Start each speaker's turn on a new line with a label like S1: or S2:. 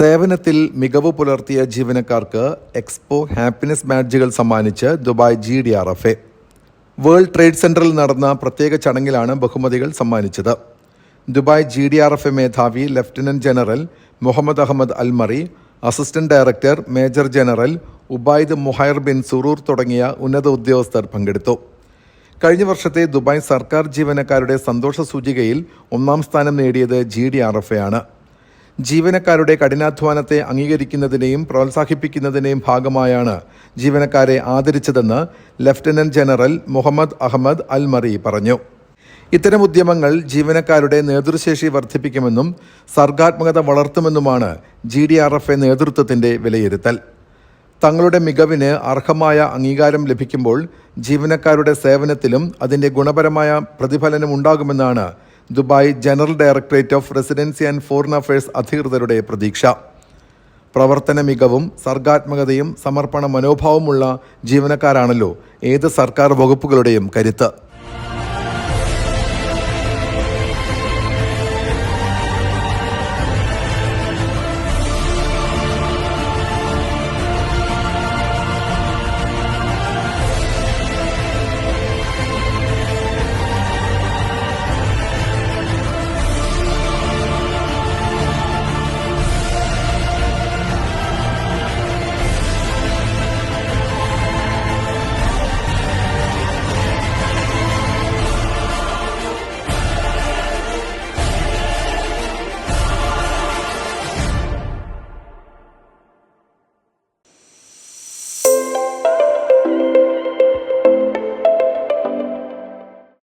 S1: സേവനത്തിൽ മികവ് പുലർത്തിയ ജീവനക്കാർക്ക് എക്സ്പോ ഹാപ്പിനെസ് ബാഡ്ജുകൾ സമ്മാനിച്ച് Dubai G D R F A. World trade സെന്ററിൽ നടന്ന പ്രത്യേക ചടങ്ങിലാണ് ബഹുമതികൾ സമ്മാനിച്ചത്. Dubai G D R F A മേധാവി lieutenant general Mohammed Ahmed Almarri assistant director major general Obaid Muhair bin Suroor തുടങ്ങിയ ഉന്നത ഉദ്യോഗസ്ഥർ പങ്കെടുത്തു. കഴിഞ്ഞ വർഷത്തെ ദുബായ് സർക്കാർ ജീവനക്കാരുടെ സന്തോഷ സൂചികയിൽ ഒന്നാം സ്ഥാനം നേടിയത് G D R F A ആണ്. ജീവനക്കാരുടെ കഠിനാധ്വാനത്തെ അംഗീകരിക്കുന്നതിനെയും പ്രോത്സാഹിപ്പിക്കുന്നതിനെയും ഭാഗമായാണ് ജീവനക്കാരെ ആദരിച്ചതെന്ന് lieutenant general Mohammed Ahmed Al Marri പറഞ്ഞു. ഇത്തരം ഉദ്യമങ്ങൾ ജീവനക്കാരുടെ നേതൃശേഷി വർദ്ധിപ്പിക്കുമെന്നും സർഗാത്മകത വളർത്തുമെന്നുമാണ് G D R F A നേതൃത്വത്തിന്റെ വിലയിരുത്തൽ. തങ്ങളുടെ മികവിന് അർഹമായ അംഗീകാരം ലഭിക്കുമ്പോൾ ജീവനക്കാരുടെ സേവനത്തിലും അതിന്റെ ഗുണപരമായ പ്രതിഫലനം ഉണ്ടാകുമെന്നാണ് Dubai general directorate of residency and foreign affairs അധികൃതരുടെ പ്രതീക്ഷ. പ്രവർത്തന മികവും സർഗാത്മകതയും സമർപ്പണ മനോഭാവമുള്ള ജീവനക്കാരാണല്ലോ ഏത് സർക്കാർ വകുപ്പുകളുടെയും കരുത്ത്.